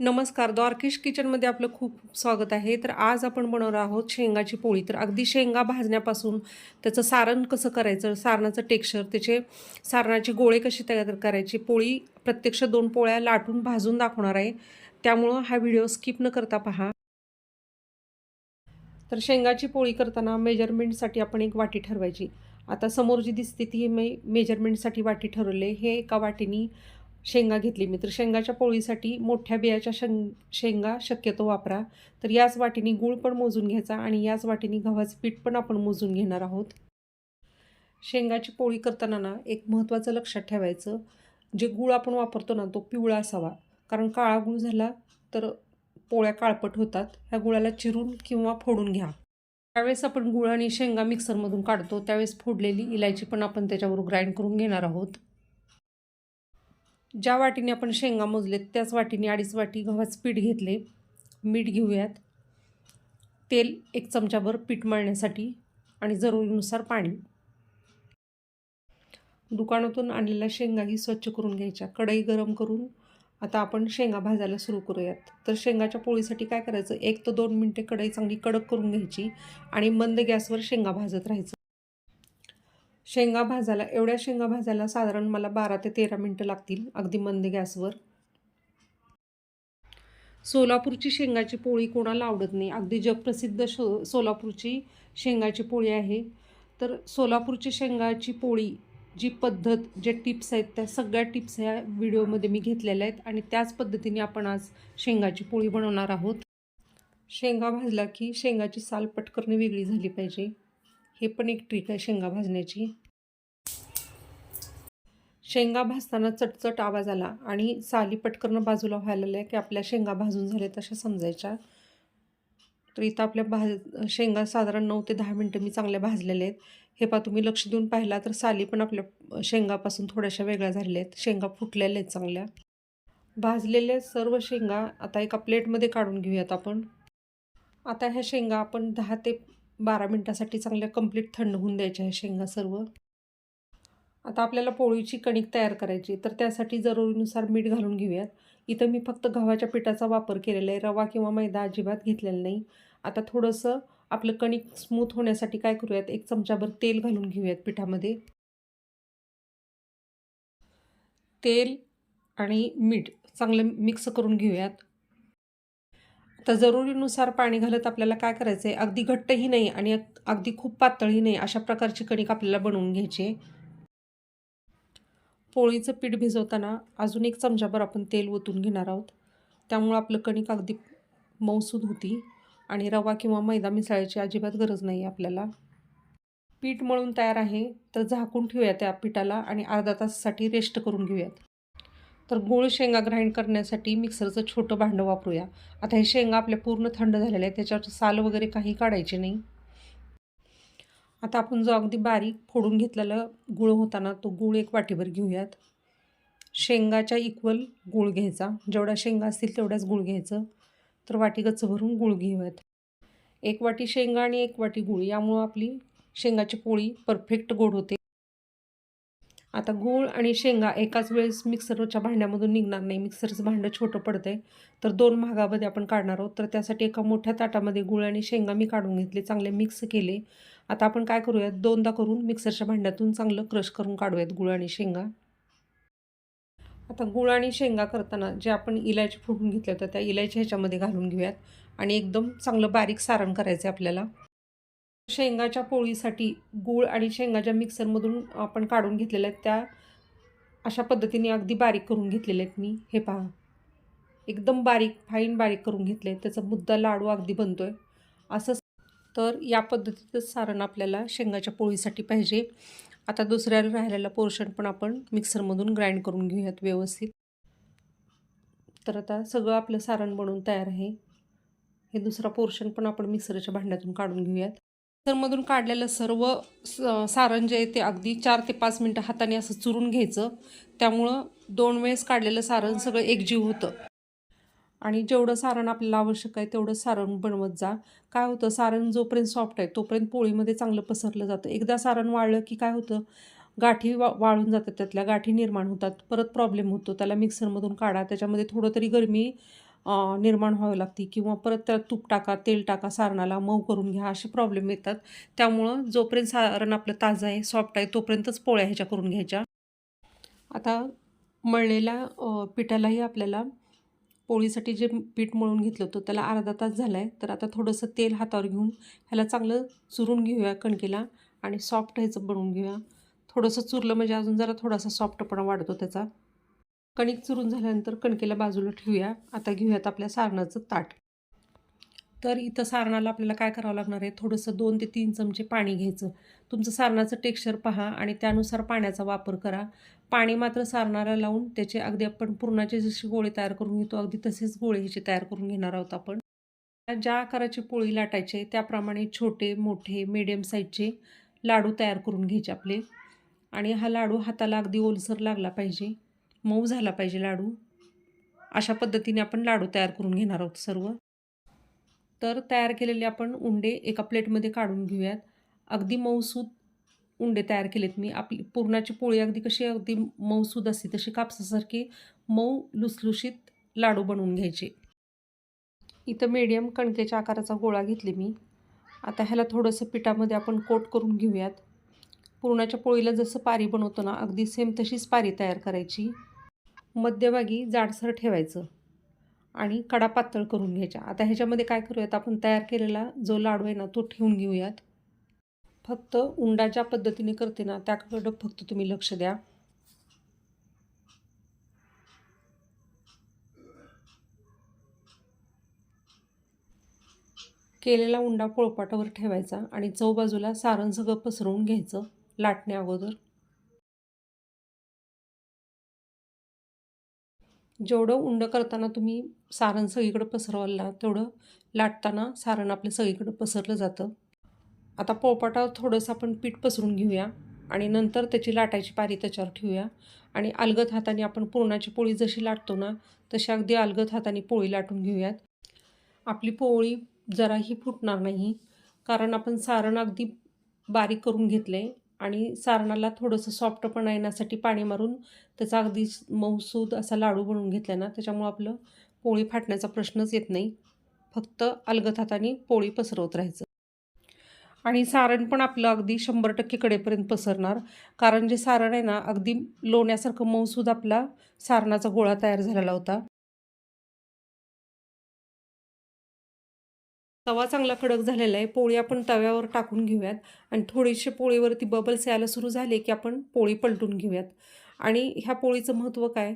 नमस्कार द्वारकेश किचनमध्ये आपलं खूप खूप स्वागत आहे. तर आज आपण बनवणार आहोत शेंगाची पोळी. तर अगदी शेंगा भाजण्यापासून त्याचं सारण कसं करायचं सारणाचं टेक्स्चर त्याचे सारणाचे गोळे कसे तयार करायचे पोळी प्रत्यक्ष दोन पोळ्या लाटून भाजून दाखवणार आहे. त्यामुळं हा व्हिडिओ स्किप न करता पहा. तर शेंगाची पोळी करताना मेजरमेंटसाठी आपण एक वाटी ठरवायची. आता समोर जी दिसते ती मे मेजरमेंटसाठी वाटी ठरवले. हे एका वाटीनी शेंगा घेतली मी. तर शेंगाच्या पोळीसाठी मोठ्या बियाच्या शेंग शेंगा शक्यतो वापरा. तर याच वाटीने गूळ पण मोजून घ्यायचा आणि याच वाटीने गव्हाचं पीठ पण आपण मोजून घेणार आहोत. शेंगाची पोळी करताना ना एक महत्त्वाचं लक्षात ठेवायचं. जे गूळ आपण वापरतो ना तो पिवळा असावा. कारण काळा गूळ झाला तर पोळ्या काळपट होतात. ह्या गुळाला चिरून किंवा फोडून घ्या. त्यावेळेस आपण गुळ आणि शेंगा मिक्सरमधून काढतो त्यावेळेस फोडलेली इलायची पण आपण त्याच्यावर ग्राइंड करून घेणार आहोत. ज्या वाटीने आपण शेंगा मोजलेत त्याच वाटीने अडीच वाटी गव्हाचं पीठ घेतले. मीठ घेऊयात. तेल एक चमचाभर पीठ मळण्यासाठी आणि जरुरीनुसार पाणी. दुकानातून आणलेल्या शेंगाही स्वच्छ करून घ्यायच्या. कढई गरम करून आता आपण शेंगा भाजायला सुरू करूयात. तर शेंगाच्या पोळीसाठी काय करायचं? एक ते दोन मिनटे कढई चांगली कडक करून घ्यायची आणि मंद गॅसवर शेंगा भाजत राहायचं. शेंगा भाजायला एवढ्या शेंगा भाजायला साधारण मला बारा ते तेरा मिनटं लागतील अगदी मंद गॅसवर. सोलापूरची शेंगाची पोळी कोणाला आवडत नाही. अगदी जगप्रसिद्ध शो सोलापूरची शेंगाची पोळी आहे. तर सोलापूरची शेंगाची पोळी जी पद्धत जे टिप्स आहेत त्या सगळ्या टिप्स ह्या व्हिडिओमध्ये मी घेतलेल्या आहेत आणि त्याच पद्धतीने आपण आज शेंगाची पोळी बनवणार आहोत. शेंगा भाजला की शेंगाची साल पटकरणी वेगळी झाली पाहिजे. हे पण एक ट्रिक आहे शेंगा भाजण्याची. शेंगा भाजताना चटचट आवाज आला आणि साली पटकन बाजूला व्हायला लागल्या की आपल्या शेंगा भाजून झाल्या तशा समजायच्या. तर इथं आपल्या भाज शेंगा साधारण नऊ ते दहा मिनटं मी चांगल्या भाजलेल्या आहेत. हे पा तुम्ही लक्ष देऊन पाहिला तर साली पण आपल्या शेंगापासून थोड्याशा वेगळ्या झालेल्या आहेत. शेंगा फुटलेल्या आहेत चांगल्या. भाजलेल्या सर्व शेंगा आता एका प्लेटमध्ये काढून घेऊयात आपण. आता ह्या शेंगा आपण दहा ते बारा मिनटासाठी चांगल्या कंप्लीट थंड होऊन द्यायच्या ह्या शेंगा सर्व. आता आपल्याला पोळीची कणिक तयार करायची तर त्यासाठी जरुरीनुसार मीठ घालून घेऊयात. इथं मी फक्त गव्हाच्या पिठाचा वापर केलेला आहे रवा किंवा मैदा अजिबात घेतलेला नाही. आता थोडंसं आपलं कणिक स्मूथ होण्यासाठी काय करूयात एक चमचाभर तेल घालून घेऊयात पिठामध्ये. तेल आणि मीठ चांगलं मिक्स करून घेऊयात. तर जरुरीनुसार पाणी घालत आपल्याला काय करायचं आहे अगदी घट्टही नाही आणि अगदी खूप पातळही नाही अशा प्रकारची कणिक आपल्याला बनवून घ्यायची आहे. पोळीचं पीठ भिजवताना अजून एक चमचाभर आपण तेल ओतून घेणार आहोत. त्यामुळं आपलं कणिक अगदी मौसूद होती आणि रवा किंवा मैदा मिसळायची अजिबात गरज नाही आपल्याला. पीठ मळून तयार आहे तर झाकून ठेवूया त्या पिठाला आणि अर्धा तासासाठी रेस्ट करून घेऊयात. तर गूळ शेंगा ग्राइंड करण्यासाठी मिक्सरचं छोटं भांडं वापरूया. आता हे शेंगा आपल्या पूर्ण थंड झालेले आहे त्याच्यावर साल वगैरे काही काढायचे नाही. आता आपण जो अगदी बारीक फोडून घेतलेला गूळ होता ना तो गूळ एक वाटीभर घेऊयात. शेंगाच्या इक्वल गूळ घ्यायचा. जेवढ्या शेंगा असतील तेवढ्याच गूळ घ्यायचं. तर वाटी गच्च भरून गूळ घेऊयात. एक वाटी शेंगा आणि एक वाटी गूळ. यामुळं आपली शेंगाची पोळी परफेक्ट गोड होते. आता गूळ आणि शेंगा एकाच वेळेस मिक्सरच्या भांड्यामधून निघणार नाही. मिक्सरचं भांडं छोटं पडतं आहे तर दोन भागामध्ये आपण काढणार आहोत. तर त्यासाठी एका मोठ्या ताटामध्ये गूळ आणि शेंगा मी काढून घेतले चांगले मिक्स केले. आता आपण काय करूयात? दोनदा करून मिक्सरच्या भांड्यातून चांगलं क्रश करून काढूयात गुळ आणि शेंगा. आता गुळ आणि शेंगा करताना जे आपण इलायची फुटून घेतल्या होत्या त्या इलायची ह्याच्यामध्ये घालून घेऊयात. आणि एकदम चांगलं बारीक सारण करायचं आहे आपल्याला. शेंगाच्या पोळीसाठी गूळ आणि शेंगाच्या मिक्सरमधून आपण काढून घेतलेल्या आहेत. त्या अशा पद्धतीने अगदी बारीक करून घेतलेल्या आहेत मी. हे पहा. एकदम बारीक फाईन बारीक करून घेतले त्याचा मुद्दा लाडू अगदी बनतो आहे असं तर या पद्धतीचंच सारण आपल्याला शेंगाच्या पोळीसाठी पाहिजे. आता दुसऱ्या राहिलेला पोर्शन पण आपण मिक्सरमधून ग्राइंड करून घेऊयात व्यवस्थित. तर आता सगळं आपलं सारण बनवून तयार आहे. हे दुसरा पोर्शन पण आपण मिक्सरच्या भांड्यातून काढून घेऊयात. मिक्सरमधून काढलेलं सर्व सारण जे आहे ते अगदी चार ते पाच मिनटं हाताने असं चुरून घ्यायचं. त्यामुळं दोन वेळेस काढलेलं सारण सगळं एकजीव होतं. आणि जेवढं सारण आपल्याला आवश्यक आहे तेवढं सारण बनवत जा. काय होतं सारण जोपर्यंत सॉफ्ट आहे तोपर्यंत पोळीमध्ये चांगलं पसरलं जातं. एकदा सारण वाळलं की काय होतं गाठी वा वाळून जातात त्यातल्या गाठी निर्माण होतात परत प्रॉब्लेम होतो. त्याला मिक्सरमधून काढा त्याच्यामध्ये थोडं तरी गरमी निर्माण व्हावी लागते किंवा परत त्यात तूप टाका तेल टाका सारणाला मऊ करून घ्या असे प्रॉब्लेम येतात. त्यामुळं जोपर्यंत सारण आपलं ताजं आहे सॉफ्ट आहे तोपर्यंतच पोळ्या ह्याच्या करून घ्यायच्या. आता मळलेल्या पिठालाही आपल्याला पोळीसाठी जे पीठ मळून घेतलं होतं त्याला अर्धा तास झाला आहे तर आता थोडंसं तेल हातावर घेऊन ह्याला चांगलं चुरून घेऊया कणकेला आणि सॉफ्ट ह्याचं बनवून घेऊया. थोडंसं चुरलं म्हणजे अजून जरा थोडासा सॉफ्टपणा वाढतो त्याचा. कणिक चुरून झाल्यानंतर कणकेला बाजूला ठेवूया. आता घेऊयात आपल्या सारणाचं ताट. तर इथं सारणाला आपल्याला काय करावं लागणार आहे? थोडंसं दोन ते तीन चमचे पाणी घ्यायचं. तुमचं सारणाचं टेक्स्चर पहा आणि त्यानुसार पाण्याचा वापर करा. पाणी मात्र सारणाला लावून त्याचे अगदी आपण पुरणाचे जसे गोळे तयार करून घेतो अगदी तसेच गोळे ह्याचे तयार करून घेणार आहोत आपण. ज्या आकाराची पोळी लाटायचे त्याप्रमाणे छोटे मोठे मीडियम साईजचे लाडू तयार करून घ्यायचे आपले. आणि हा लाडू हाताला अगदी ओलसर लागला पाहिजे. मऊ झाला पाहिजे लाडू. अशा पद्धतीने आपण लाडू तयार करून घेणार आहोत सर्व. तर तयार केलेले आपण उंडे एका प्लेटमध्ये काढून घेऊयात. अगदी मऊसूद उंडे तयार केलेत मी. आपली पुरणाची पोळी अगदी कशी अगदी मऊसूद असते तशी कापसासारखी मऊ लुसलुशीत लाडू बनवून घ्यायचे. इथं मीडियम कणकेच्या आकाराचा गोळा घेतले मी. आता ह्याला थोडंसं पिठामध्ये आपण कोट करून घेऊयात. पुरणाच्या पोळीला जसं पारी बनवतो ना अगदी सेम तशीच पारी तयार करायची. मध्यभागी जाडसर ठेवायचं आणि कडा पातळ करून घ्यायच्या. आता ह्याच्यामध्ये काय करूयात? आपण तयार केलेला जो लाडू आहे ना तो ठेवून घेऊयात. फक्त उंडा ज्या पद्धतीने करते ना त्याकडं फक्त तुम्ही लक्ष द्या. केलेला उंडा पोळपाटावर ठेवायचा आणि चौबाजूला सारण सगळं पसरवून घ्यायचं लाटण्या अगोदर. जेवढं उंड करताना तुम्ही सारण सगळीकडं पसरवाल तेवढं लाटताना सारण आपलं सगळीकडं पसरलं जातं. आता पोपाटावर थोडंसं आपण पीठ पसरून घेऊया आणि नंतर त्याची लाटायची पारी त्याच्यावर ठेवूया. आणि अलगद हाताने आपण पुरणाची पोळी जशी लाटतो ना तशी अगदी अलगद हाताने पोळी लाटून घेऊयात. आपली पोळी जराही फुटणार नाही कारण आपण सारण अगदी बारीक करून घेतलं आहे आणि सारणाला थोडंसं सॉफ्टपणा येण्यासाठी पाणी मारून त्याचा अगदी मऊसूद असा लाडू बनवून घेतला ना त्याच्यामुळं आपलं पोळी फाटण्याचा प्रश्नच येत नाही. फक्त अलगत हाताने पोळी पसरवत राहायचं. आणि सारण पण आपलं अगदी शंभर टक्के कडेपर्यंत पसरणार. कारण जे सारण आहे ना अगदी लोण्यासारखं मऊसूद आपला सारणाचा गोळा तयार झालेला होता. तवा चांगला कडक झालेला आहे. पोळी आपण तव्यावर टाकून घेऊयात. आणि थोडीशी पोळीवरती बबल्स यायला सुरू झाले की आपण पोळी पलटून घेऊयात. आणि ह्या पोळीचं महत्त्व काय?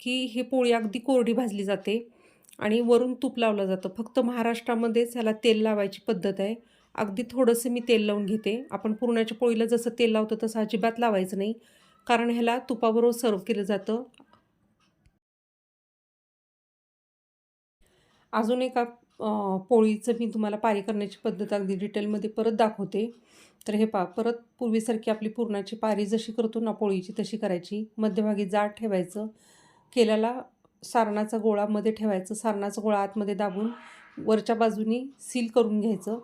की ही पोळी अगदी कोरडी भाजली जाते आणि वरून तूप लावलं जातं. फक्त महाराष्ट्रामध्येच ह्याला तेल लावायची पद्धत आहे. अगदी थोडंसं मी तेल लावून घेते. आपण पुरणाच्या पोळीला जसं तेल लावतो तसं अजिबात लावायचं नाही. कारण ह्याला तुपाबरोबर सर्व केलं जातं. अजून एका पोळीचं मी तुम्हाला पारी करण्याची पद्धत अगदी डिटेलमध्ये परत दाखवते. तर हे पा परत पूर्वीसारखी आपली पुरणाची पारी जशी करतो ना पोळीची तशी करायची. मध्यभागी जाड ठेवायचं. केल्याला सारणाचा गोळा मध्ये ठेवायचं. सारणाचा गोळा आतमध्ये दाबून वरच्या बाजूनी सील करून घ्यायचं.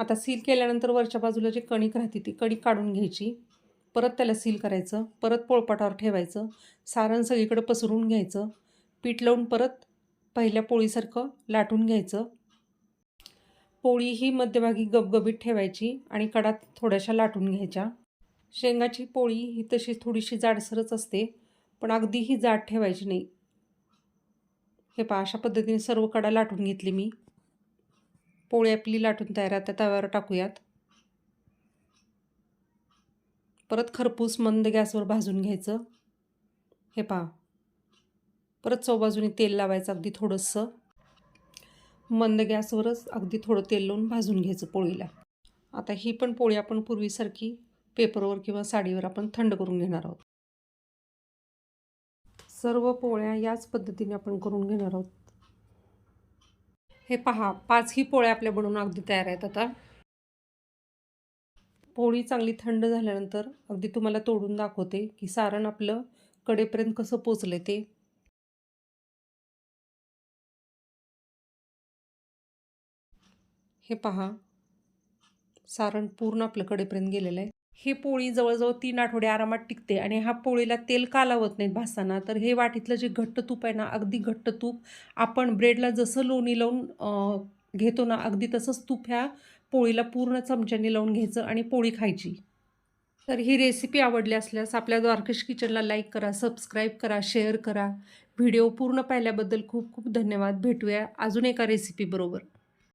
आता सील केल्यानंतर वरच्या बाजूला जी कणिक राहते ती कणिक काढून घ्यायची. परत त्याला सील करायचं. परत पोळपाटावर ठेवायचं. सारण सगळीकडे पसरून घ्यायचं. पीठ लावून परत पहिल्या पोळीसारखं लाटून घ्यायचं. पोळी ही मध्यभागी गबगबीत ठेवायची आणि कडात थोड्याशा लाटून घ्यायच्या. शेंगाची पोळी ही तशी थोडीशी जाडसरच असते पण अगदी ही जाड ठेवायची नाही. हे पहा अशा पद्धतीने सर्व कडा लाटून घेतली मी. पोळी आपली लाटून तयार आता तव्यावर टाकूयात. परत खरपूस मंद गॅसवर भाजून घ्यायचं. हे पहा परत चौबाजूने तेल लावायचं अगदी थोडंसं. मंद गॅसवरच अगदी थोडं तेल लावून भाजून घ्यायचं पोळीला. आता ही पण पोळी आपण पूर्वीसारखी पेपरवर किंवा साडीवर आपण थंड करून घेणार आहोत. सर्व पोळ्या याच पद्धतीने आपण करून घेणार आहोत. हे पहा पाच ही पोळ्या आपल्या बनवून अगदी तयार आहेत आता. पोळी चांगली थंड झाल्यानंतर अगदी तुम्हाला तोडून दाखवते की सारण आपलं कडेपर्यंत कसं पोचलं ते. हे पहा. सारण पूर्ण आपलं कडेपर्यंत गेलेलं आहे. हे पोळी जवळजवळ तीन आठवडे आरामात टिकते आणि ह्या पोळीला तेल का लावत नाहीत भासताना तर हे वाटीतलं जे घट्ट तूप आहे ना अगदी घट्ट तूप. आपण ब्रेडला जसं लोणी लावून घेतो ना अगदी तसंच तूप ह्या पोळीला पूर्ण चमच्याने लावून घ्यायचं आणि पोळी खायची. तर ही रेसिपी आवडली असल्यास आपल्या द्वारकेश किचनला लाईक करा सबस्क्राईब करा शेअर करा. व्हिडिओ पूर्ण पाहिल्याबद्दल खूप खूप धन्यवाद. भेटूया अजून एका रेसिपीबरोबर